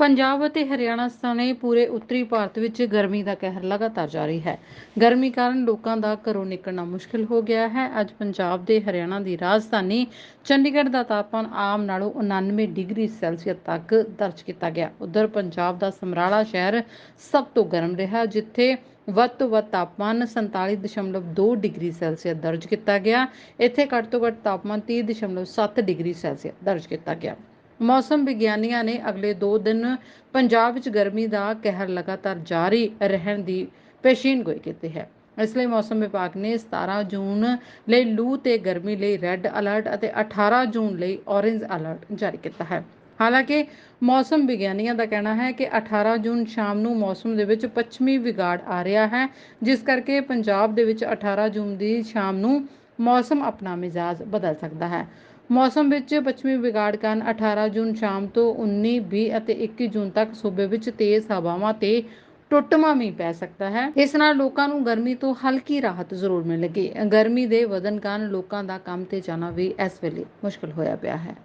ਪੰਜਾਬ ਅਤੇ ਹਰਿਆਣਾ ਸਣੇ ਪੂਰੇ ਉੱਤਰੀ ਭਾਰਤ ਵਿੱਚ ਗਰਮੀ ਦਾ ਕਹਿਰ ਲਗਾਤਾਰ ਜਾਰੀ ਹੈ। ਗਰਮੀ ਕਾਰਨ ਲੋਕਾਂ ਦਾ ਘਰੋਂ ਨਿਕਲਣਾ ਮੁਸ਼ਕਲ ਹੋ ਗਿਆ ਹੈ। ਅੱਜ ਪੰਜਾਬ ਦੇ ਹਰਿਆਣਾ ਦੀ ਰਾਜਧਾਨੀ ਚੰਡੀਗੜ੍ਹ ਦਾ ਤਾਪਮਾਨ ਆਮ ਨਾਲੋਂ 99 ਡਿਗਰੀ ਸੈਲਸੀਅਸ ਤੱਕ ਦਰਜ ਕੀਤਾ ਗਿਆ। ਉਧਰ ਪੰਜਾਬ ਦਾ ਸਮਰਾਲਾ ਸ਼ਹਿਰ ਸਭ ਤੋਂ ਗਰਮ ਰਿਹਾ, ਜਿੱਥੇ ਵੱਧ ਤੋਂ ਵੱਧ ਤਾਪਮਾਨ 47.2 ਡਿਗਰੀ ਸੈਲਸੀਅਸ ਦਰਜ ਕੀਤਾ ਗਿਆ। ਇੱਥੇ ਘੱਟ ਤੋਂ ਘੱਟ ਤਾਪਮਾਨ 30.7 ਡਿਗਰੀ ਸੈਲਸੀਅਸ ਦਰਜ ਕੀਤਾ ਗਿਆ। ਮੌਸਮ ਵਿਗਿਆਨੀਆਂ ਨੇ ਅਗਲੇ 2 ਦਿਨ ਪੰਜਾਬ ਵਿੱਚ ਗਰਮੀ ਦਾ ਕਹਿਰ ਲਗਾਤਾਰ ਜਾਰੀ ਰਹਿਣ ਦੀ ਪੇਸ਼ੀਨਗੋਈ ਕੀਤੀ ਹੈ। ਇਸ ਲਈ ਮੌਸਮ ਵਿਭਾਗ ਨੇ 17 ਜੂਨ ਲਈ ਲੂ ਤੇ ਗਰਮੀ ਲਈ ਰੈੱਡ ਅਲਰਟ ਅਤੇ 18 ਜੂਨ ਲਈ ਔਰੇਂਜ ਅਲਰਟ ਜਾਰੀ ਕੀਤਾ ਹੈ। ਹਾਲਾਂਕਿ ਮੌਸਮ ਵਿਗਿਆਨੀਆਂ ਦਾ ਕਹਿਣਾ ਹੈ ਕਿ 18 ਜੂਨ ਸ਼ਾਮ ਨੂੰ ਮੌਸਮ ਦੇ ਵਿੱਚ ਪੱਛਮੀ ਵਿਗਾੜ ਆ ਰਿਹਾ ਹੈ, ਜਿਸ ਕਰਕੇ ਪੰਜਾਬ ਦੇ ਵਿੱਚ 18 ਜੂਨ ਦੀ ਸ਼ਾਮ ਨੂੰ ਮੌਸਮ ਆਪਣਾ ਮਿਜ਼ਾਜ ਬਦਲ ਸਕਦਾ ਹੈ। ਮੌਸਮ ਵਿੱਚ ਪੱਛਮੀ ਵਿਗਾੜ ਕਾਰਨ 18 ਜੂਨ ਸ਼ਾਮ ਤੋਂ 19 20 ਅਤੇ 21 ਜੂਨ ਤੱਕ ਸੂਬੇ ਵਿੱਚ ਤੇਜ਼ ਹਵਾਵਾਂ ਤੇ ਟੁੱਟਵਾਂ ਮੀਂਹ ਪੈ ਸਕਦਾ ਹੈ। ਇਸ ਨਾਲ ਲੋਕਾਂ ਨੂੰ ਗਰਮੀ ਤੋਂ ਹਲਕੀ ਰਾਹਤ ਜ਼ਰੂਰ ਮਿਲੇਗੀ। ਗਰਮੀ ਦੇ ਵਧਣ ਕਾਰਨ ਲੋਕਾਂ ਦਾ ਕੰਮ ਤੇ ਜਾਣਾ ਵੀ ਇਸ ਵੇਲੇ ਮੁਸ਼ਕਲ ਹੋਇਆ ਪਿਆ ਹੈ।